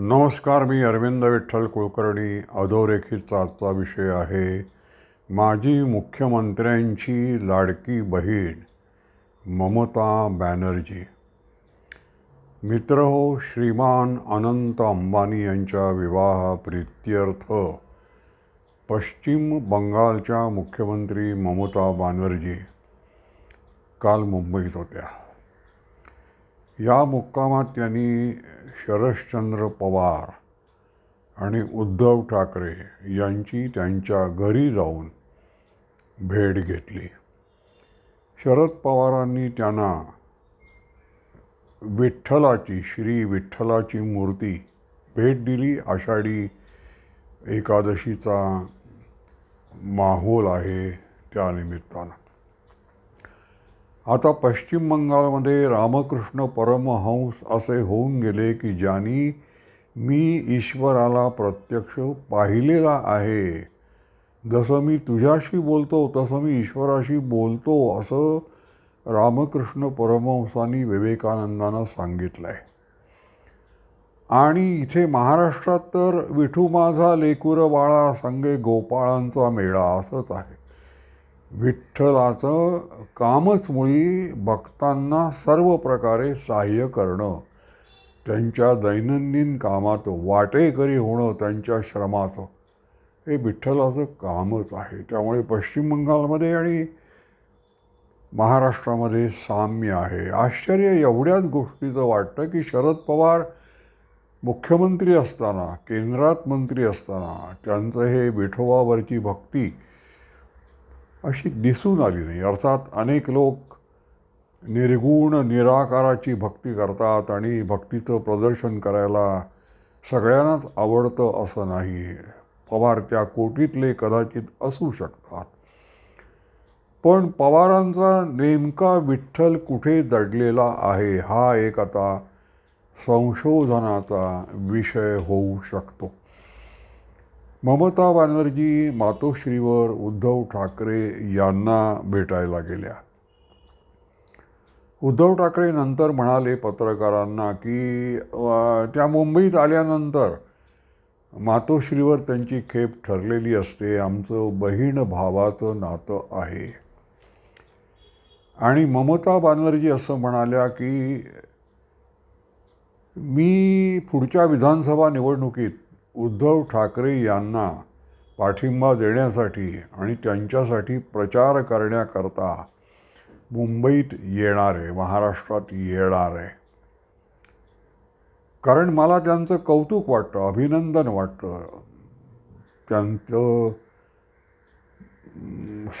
नमस्कार मी अरविंद विठ्ठल कुलकर्णी. अधोरेखितचा आजचा विषय आहे माजी मुख्यमंत्र्यांची लाडकी बहीण ममता बॅनर्जी. मित्र हो श्रीमान अनंत अंबानी यांच्या विवाह प्रित्यर्थ. पश्चिम बंगालच्या मुख्यमंत्री ममता बॅनर्जी काल मुंबईत होत्या. या मुक्कामात त्यांनी शरश्चंद्र पवार आणि उद्धव ठाकरे यांची त्यांच्या घरी जाऊन भेट घेतली. शरद पवारांनी त्यांना विठ्ठलाची श्री विठ्ठलाची मूर्ती भेट दिली. आषाढी एकादशीचा माहोल आहे त्या निमित्तानं आता पश्चिम बंगालमध्ये रामकृष्ण परमहंस असे होऊन गेले की ज्यांनी मी ईश्वराला प्रत्यक्ष पाहिलेला आहे. जसं मी तुझ्याशी बोलतो तसं मी ईश्वराशी बोलतो असं रामकृष्ण परमहंसांनी विवेकानंदांना सांगितलं आहे आणि इथे महाराष्ट्रात तर विठू माझा लेकुर बाळा संगे गोपाळांचा मेळा असंच आहे. विठ्ठलाचं कामच मुळी भक्तांना सर्व प्रकारे सहाय्य करणं. त्यांच्या दैनंदिन कामात वाटेकरी होणं त्यांच्या श्रमाचं. हे विठ्ठलाचं कामच आहे. त्यामुळे पश्चिम बंगालमध्ये आणि महाराष्ट्रामध्ये साम्य आहे. आश्चर्य एवढ्याच गोष्टीचं वाटतं की शरद पवार मुख्यमंत्री असताना केंद्रात मंत्री असताना त्यांचं हे विठोबावरची भक्ती अशी दिसून आली नाही. अर्थात अनेक लोक निर्गुण निराकाराची भक्ती करतात आणि भक्तीचं प्रदर्शन करायला सगळ्यांनाच आवडतं असं नाही. पवार त्या कोटीतले कदाचित असू शकतात. पण पवारांचा नेमका विठ्ठल कुठे दडलेला आहे हा एक आता संशोधनाचा विषय होऊ शकतो. ममता बॅनर्जी मातोश्रीवर उद्धव ठाकरे यांना भेटायला गेल्या. उद्धव ठाकरे नंतर म्हणाले पत्रकारांना की त्या मुंबईत आल्यानंतर मातोश्रीवर त्यांची खेप ठरलेली असते आमचं बहीण भावाचं नातं आहे. आणि ममता बॅनर्जी असं म्हणाल्या की मी पुढच्या विधानसभा निवडणुकीत उद्धव ठाकरे यांना पाठिंबा देण्यासाठी आणि त्यांच्यासाठी प्रचार करण्याकरता मुंबईत येणार आहे महाराष्ट्रात येणार आहे. कारण मला त्यांचं कौतुक वाटतं अभिनंदन वाटतं. त्यांचं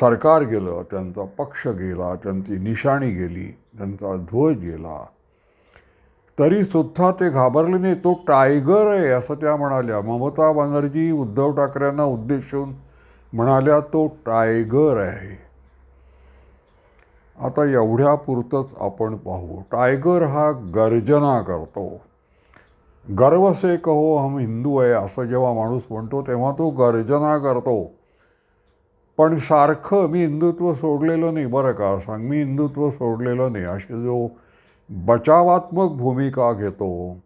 सरकार गेलं त्यांचा पक्ष गेला त्यांची निशाणी गेली त्यांचा ध्वज गेला. तरीसुद्धा ते घाबरले नाही. तो टायगर आहे असं त्या म्हणाल्या. ममता बॅनर्जी उद्धव ठाकरेंना उद्देशून म्हणाल्या तो टायगर आहे. आता एवढ्या पुरतंच आपण पाहू. टायगर हा गर्जना करतो. गर्व से कहो हम हिंदू आहे असं जेव्हा माणूस म्हणतो तेव्हा तो गर्जना करतो. पण सारखं मी हिंदुत्व सोडलेलं नाही. बरं का सांग मी हिंदुत्व सोडलेलं नाही. असे जो बचावात्मक भूमिका घेतो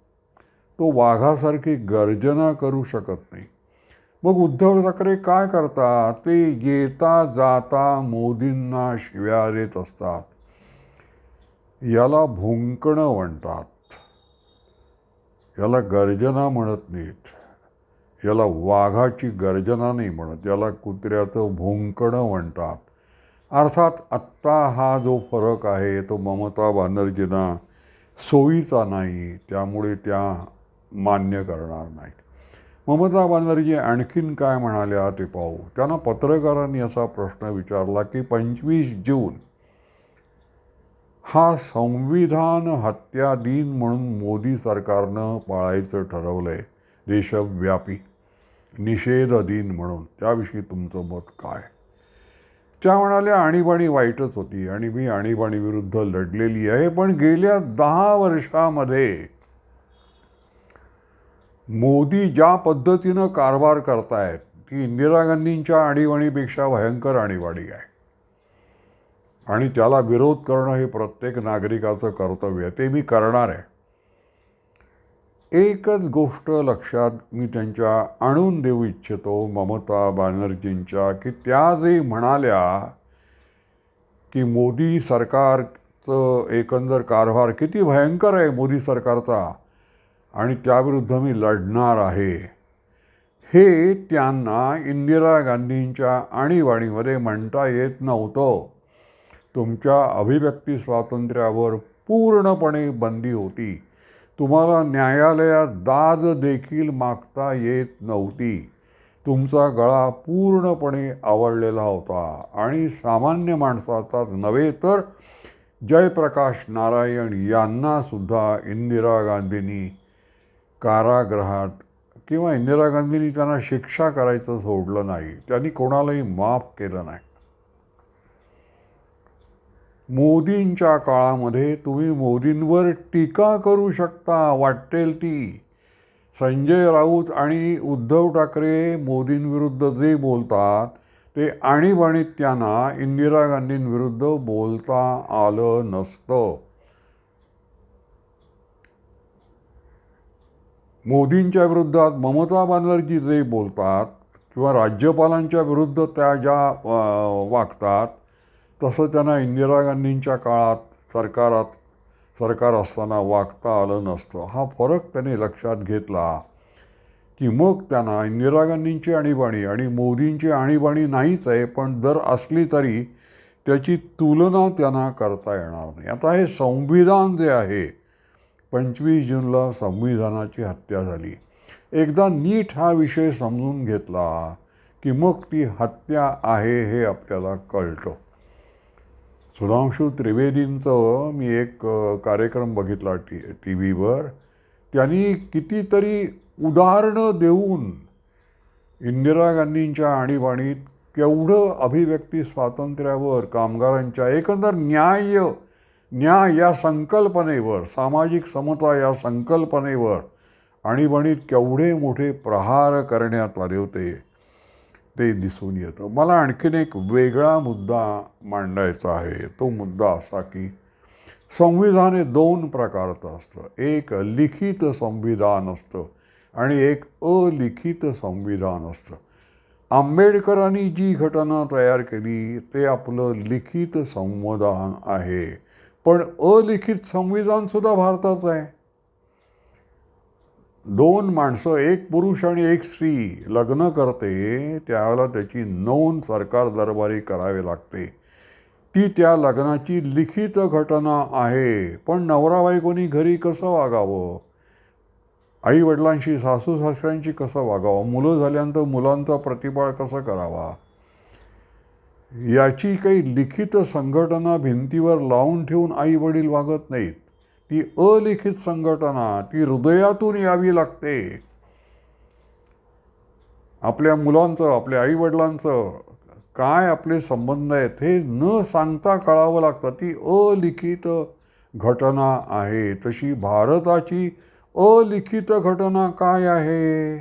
तो वाघासारखी गर्जना करू शकत नाही. मग उद्धव ठाकरे काय करतात? ते येता जाता मोदींना शिव्या देत असतात. याला भुंकणं म्हणतात. याला गर्जना म्हणत नाहीत. याला वाघाची गर्जना नाही म्हणत. याला कुत्र्याचं भुंकणं म्हणतात. अर्थात आत्ता हा जो फरक आहे तो ममता बॅनर्जींना सोयीचा नाही त्यामुळे त्या मान्य करणार नाहीत. ममता बॅनर्जी आणखीन काय म्हणाल्या ते पाहू. त्यांना पत्रकारांनी असा प्रश्न विचारला की पंचवीस जून हा संविधान हत्या दिन म्हणून मोदी सरकारनं पाळायचं ठरवलं आहे देशव्यापी निषेध दिन म्हणून. त्याविषयी तुमचं मत काय? त्या म्हणाल्या आणीबाणी वाईटच होती आणि मी आणीबाणीविरुद्ध लढलेली आहे पण गेल्या दहा वर्षामध्ये मोदी ज्या पद्धतीनं कारभार करतायत ती इंदिरा गांधींच्या आणीबाणीपेक्षा भयंकर आणीबाणी आहे. आणि त्याला विरोध करणं हे प्रत्येक नागरिकाचं कर्तव्य आहे ते मी करणार आहे. एकच गोष्ट लक्षात मी त्यांच्या आणून देऊ इच्छितो ममता बॅनर्जींच्या की त्या जे म्हणाल्या की मोदी सरकारचं एकंदर कारभार किती भयंकर आहे मोदी सरकारचा आणि त्याविरुद्ध मी लढणार आहे हे त्यांना इंदिरा गांधींच्या आणीबाणीमध्ये म्हणता येत नव्हतं. तुमच्या अभिव्यक्ती स्वातंत्र्यावर पूर्णपणे बंदी होती. तुम्हाला न्यायालयात दाद देखील मागता येत नव्हती. तुमचा गळा पूर्णपणे आवडलेला होता. आणि सामान्य माणसाचाच नव्हे तर जयप्रकाश नारायण यांनासुद्धा इंदिरा गांधींनी कारागृहात किंवा इंदिरा गांधींनी त्यांना शिक्षा करायचं सोडलं नाही. त्यांनी कोणालाही माफ केलं नाही. मोदींच्या काळामध्ये तुम्ही मोदींवर टीका करू शकता वाटेल ती. संजय राऊत आणि उद्धव ठाकरे मोदींविरुद्ध जे बोलतात ते आणीबाणीत त्यांना इंदिरा गांधींविरुद्ध बोलता आलं नसतं. मोदींच्या विरुद्धात ममता बॅनर्जी जे बोलतात किंवा राज्यपालांच्या विरुद्ध त्या ज्या वागतात तसं त्यांना इंदिरा गांधींच्या काळात सरकारात सरकार असताना वागता आलं नसतं. हा फरक त्यांनी लक्षात घेतला की मग त्यांना इंदिरा गांधींची आणीबाणी आणि मोदींची आणीबाणी नाहीच आहे पण जर असली तरी त्याची तुलना त्यांना करता येणार नाही. आता हे संविधान जे आहे पंचवीस जूनला संविधानाची हत्या झाली. एकदा नीट हा विषय समजून घेतला की मग ती हत्या आहे हे आपल्याला कळतं. सुधांशू त्रिवेदींचं मी एक कार्यक्रम बघितला टी टी व्हीवर त्यांनी कितीतरी उदाहरणं देऊन इंदिरा गांधींच्या आणीबाणीत केवढं अभिव्यक्ती स्वातंत्र्यावर कामगारांच्या एकंदर न्याय न्याय या संकल्पनेवर सामाजिक समता या संकल्पनेवर आणीबाणीत केवढे मोठे प्रहार करण्यात आले होते. ते दिसून येतं. मला आणखीन एक वेगळा मुद्दा मांडायचा आहे. तो मुद्दा असा की संविधान हे दोन प्रकारचं असतं. एक लिखित संविधान असतं आणि एक अलिखित संविधान असतं. आंबेडकरांनी जी घटना तयार केली ते आपलं लिखित संविधान आहे. पण अलिखित संविधानसुद्धा भारताचं आहे. दोन माणसं एक पुरुष आणि एक स्त्री लग्न करते त्यावेळेला त्याची नोंद सरकार दरबारी करावी लागते. ती त्या लग्नाची लिखित घटना आहे पण नवरा बायकोनी घरी कसं वागावं? आई वडिलांशी सासू सासऱ्यांशी कसं वागावं? मुलं झाल्यानंतर मुलांचा प्रतिपाळ कसा करावा? याची काही लिखित संघटना भिंतीवर लावून ठेवून आई वडील वागत नाहीत. ती अलिखित संघटना ती हृदयातून यावी लागते. आपल्या मुलांचं आपल्या आईवडिलांचं काय आपले संबंध आहेत हे न सांगता कळावं लागतं. ती अलिखित घटना आहे. तशी भारताची अलिखित घटना काय आहे?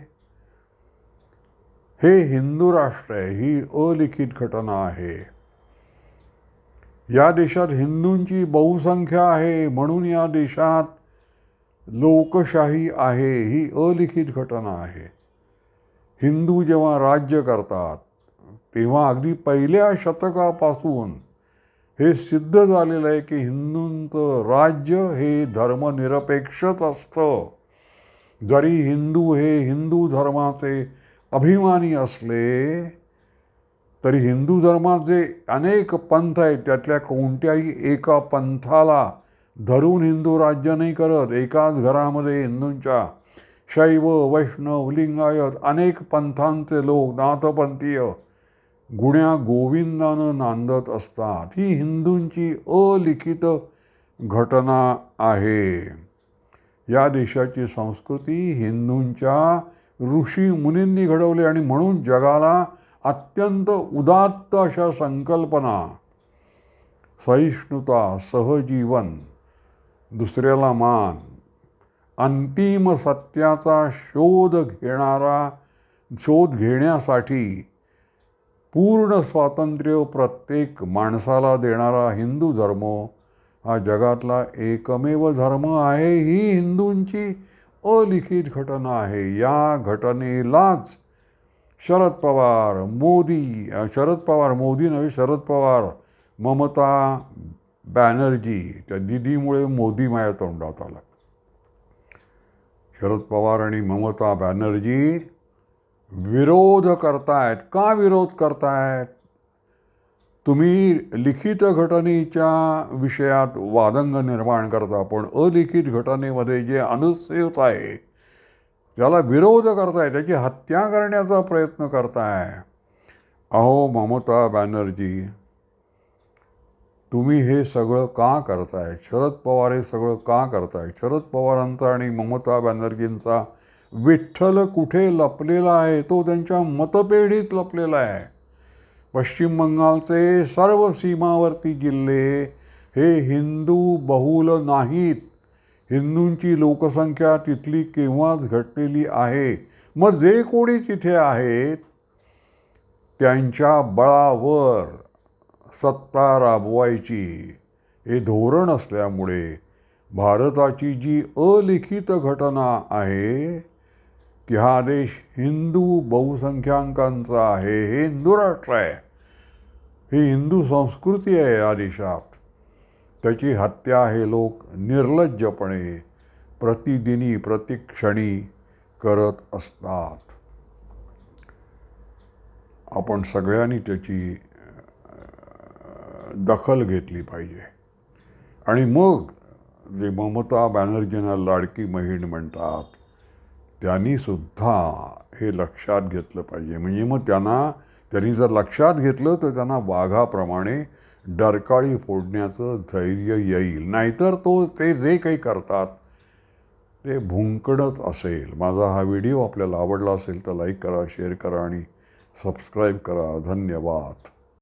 हे हिंदू राष्ट्र आहे. ही अलिखित घटना आहे. या देशात हिंदूंची बहुसंख्या आहे म्हणून या देशात लोकशाही आहे ही अलिखित घटना आहे. हिंदू जेव्हा राज्य करतात तेव्हा अगदी पहिल्या शतकापासून हे सिद्ध झालेलं आहे की हिंदूंचं राज्य हे धर्मनिरपेक्षच असतं. जरी हिंदू हे हिंदू धर्माचे अभिमानी असले तरी हिंदू धर्मात जे अनेक पंथ आहेत त्यातल्या कोणत्याही एका पंथाला धरून हिंदू राज्य नाही करत. एकाच घरामध्ये हिंदूंच्या शैव वैष्णव लिंगायत अनेक पंथांचे लोक नाथपंथीय गुण्या गोविंदानं नांदत असतात. ही हिंदूंची अलिखित घटना आहे. या देशाची संस्कृती हिंदूंच्या ऋषी मुनींनी घडवली आणि म्हणून जगाला अत्यंत उदात्त अशा संकल्पना. सहिष्णुता सहजीवन दुसऱ्याला मान अंतिम सत्याचा शोध घेणारा शोध घेण्यासाठी पूर्ण स्वातंत्र्य प्रत्येक माणसाला देणारा हिंदू धर्म हा जगातला एकमेव धर्म आहे. ही हिंदूंची अलिखित घटना आहे. या घटनेलाच शरद पवार मोदी शरद पवार मोदी नव्हे शरद पवार ममता बॅनर्जी त्या दिदीमुळे मोदी माझ्या तोंडात आला. शरद पवार आणि ममता बॅनर्जी विरोध करतायत. का विरोध करतायत? तुम्ही लिखित घटनेच्या विषयात वादंग निर्माण करता पण अलिखित घटनेमध्ये जे अनुच्छेद आहे त्याला विरोध करताय त्याची हत्या करण्याचा प्रयत्न करताय. अहो ममता बॅनर्जी तुम्ही हे सगळं का करताय? शरद पवार हे सगळं का करताय? शरद पवारांचा आणि ममता बॅनर्जींचा विठ्ठल कुठे लपलेला आहे? तो त्यांच्या मतपेढीत लपलेला आहे. पश्चिम बंगालचे सर्व सीमावर्ती जिल्हे हे हिंदू बहुल नाहीत. हिंदूंची लोकसंख्या तिथली केव्हाच घटलेली आहे? मग जे कोणी तिथे आहेत त्यांच्या बळावर सत्ता राबवायची हे धोरण असल्यामुळे भारताची जी अलिखित घटना आहे की हा देश हिंदू बहुसंख्याकांचा आहे हे हिंदू राष्ट्र आहे. ही हिंदू संस्कृती आहे या देशात. त्याची हत्या हे लोक निर्लज्जपणे प्रतिदिनी प्रतिक्षणी करत असतात. आपण सगळ्यांनी त्याची दखल घेतली पाहिजे. आणि मग जे ममता बॅनर्जींना लाडकी बहीण म्हणतात त्यांनी सुद्धा हे लक्षात घेतलं पाहिजे. म्हणजे मग त्यांना त्यांनी जर लक्षात घेतलं तर त्यांना वाघाप्रमाणे डरकाळी फोडण्याचं धैर्य येईल. नाहीतर तो ते जे काही करतात ते भुंकणत असेल. माझा हा व्हिडिओ आपल्याला आवडला असेल तर लाईक करा शेअर करा आणि सबस्क्राईब करा. धन्यवाद.